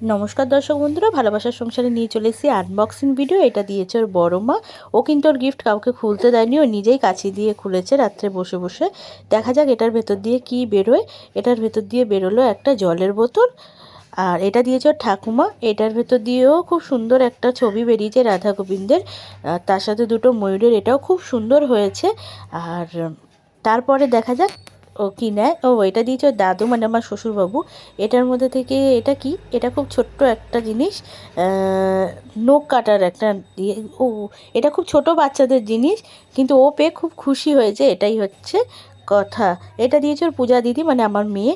নমস্কার দর্শক বন্ধুরা, ভালোবাসার সংসারে নিয়ে চলে এসেছি আনবক্সিং ভিডিও এটা দিয়েছে ওর বড় মা। ও কিন্তু ওর গিফট কাউকে খুলতে দেয়নি, ও নিজেই কাছে দিয়ে খুলেছে রাত্রে বসে বসে। দেখা যাক এটার ভেতর দিয়ে কি বেরোয়। এটার ভেতর দিয়ে বেরোলো একটা জলের বোতল। আর এটা দিয়েছে ওর ঠাকুমা। এটার ভেতর দিয়েও খুব সুন্দর একটা ছবি বেরিয়েছে রাধা গোবিন্দের। তার সাথে দুটো ময়ূরের। এটাও খুব সুন্দর হয়েছে। আর তারপরে দেখা যাক ও কি নেয়? ও, এটা দিয়েছে দাদু মানে আমার শ্বশুরবাবু, এটার মধ্যে থেকে এটা কি? এটা খুব ছোট্ট একটা জিনিস নখ কাটার একটা দিয়ে, ও, এটা খুব ছোট বাচ্চাদের জিনিস, কিন্তু ও পেয়ে খুব খুশি হয়েছে এটাই হচ্ছে কথা। এটা দিয়েছে ওর পূজা দিদি মানে আমার মেয়ে,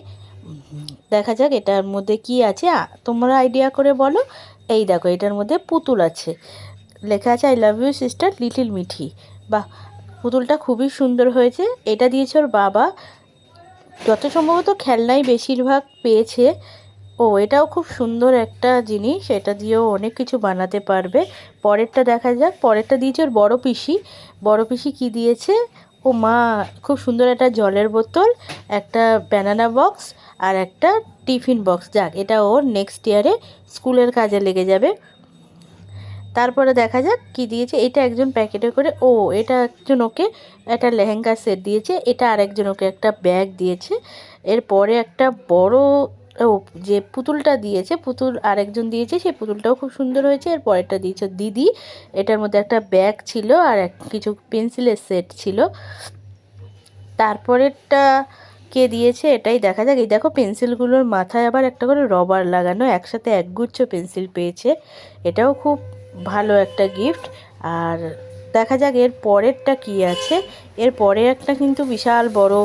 দেখা যাক এটার মধ্যে কি আছে। তোমরা আইডিয়া করে বলো। এই দেখো, এটার মধ্যে পুতুল আছে। লেখা আছে I love you sister little Mithi. বাহ, পুতুলটা খুবই সুন্দর হয়েছে। এটা দিয়েছে ওর বাবা যত সম্ভবত খেলনাই বেশিরভাগ পেয়েছে, ও এটাও খুব সুন্দর একটা জিনিস, এটা দিয়েও অনেক কিছু বানাতে পারবে। পরেরটা দেখা যাক, পরেরটা দিয়েছে ওর বড় পিসি। বড় পিসি কি দিয়েছে? ও মা, খুব সুন্দর একটা জলের বোতল, একটা ব্যানানা বক্স আর একটা টিফিন বক্স যাক, এটা ওর নেক্সট ইয়ারে স্কুলের কাজে লেগে যাবে। তারপরে দেখা যাক কি দিয়েছে। এটা একজন প্যাকেটে করে, ও, এটা একজন ওকে একটা লেহেঙ্গা সেট দিয়েছে, এটা আরেকজন ওকে একটা ব্যাগ দিয়েছে। এরপরে একটা বড়, ও, যে পুতুলটা দিয়েছে, পুতুল আরেকজন দিয়েছে, সেই পুতুলটাও খুব সুন্দর হয়েছে। এর পরেরটা দিয়েছে দিদি, এটার মধ্যে একটা ব্যাগ ছিল আর এক, কিছু পেন্সিলের সেট ছিল। তারপরেরটা কে দিয়েছে, এটাই দেখা যাক। এই দেখো, পেন্সিলগুলোর মাথায় আবার একটা করে রবার লাগানো, একসাথে একগুচ্ছ পেন্সিল পেয়েছে। এটাও খুব ভালো একটা গিফট আর দেখা যাক এর পরেরটা কি আছে। এর পরে একটা কিন্তু বিশাল বড়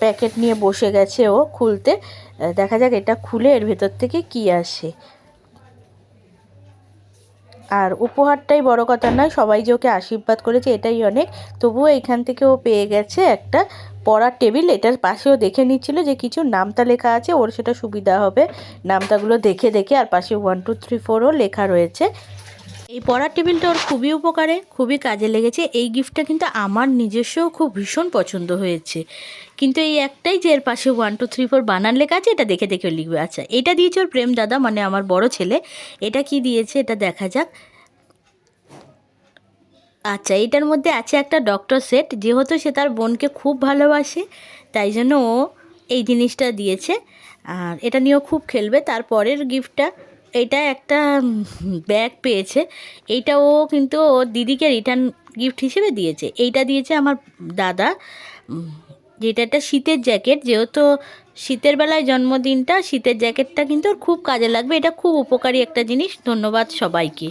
প্যাকেট নিয়ে বসে গেছে ও খুলতে। দেখা যাক এটা খুলে এর ভেতর থেকে কি আসে। আর উপহারটাই বড় কথা নয়, সবাই যে ওকে আশীর্বাদ করেছে এটাই অনেক। তবুও এখান থেকে ও পেয়ে গেছে একটা পড়ার টেবিল, এটার পাশেও দেখে নিচ্ছিল যে কিছু নামতা লেখা আছে, ওর সেটা সুবিধা হবে। নামতাগুলো দেখে দেখে, আর পাশে ওয়ান টু থ্রি ফোরও লেখা রয়েছে। এই পড়ার টেবিলটা ওর খুবই উপকারে, খুবই কাজে লেগেছে। এই গিফটটা কিন্তু আমার নিজস্বও খুব ভীষণ পছন্দ হয়েছে। কিন্তু এই একটাই যে এর পাশে ওয়ান টু থ্রি ফোর বানান লেখা আছে, এটা দেখে দেখে লিখবে। আচ্ছা এটা দিয়েছে ওর প্রেম দাদা মানে আমার বড় ছেলে। এটা কি দিয়েছে? এটা দেখা যাক। আচ্ছা এটার মধ্যে আছে একটা ডক্টর সেট যেহেতু সে তার বোনকে খুব ভালোবাসে, তাই জন্য ও এই জিনিসটা দিয়েছে। আর এটা নিয়েও খুব খেলবে। তারপরের গিফটটা এটা একটা ব্যাগ পেয়েছে। এইটা ও কিন্তু ও দিদিকে রিটার্ন গিফট হিসেবে দিয়েছে। এইটা দিয়েছে আমার দাদা। যেটা একটা শীতের জ্যাকেট যেহেতু শীতের বেলায় জন্মদিনটা, শীতের জ্যাকেটটা কিন্তু খুব কাজে লাগবে। এটা খুব উপকারী একটা জিনিস। ধন্যবাদ সবাইকে।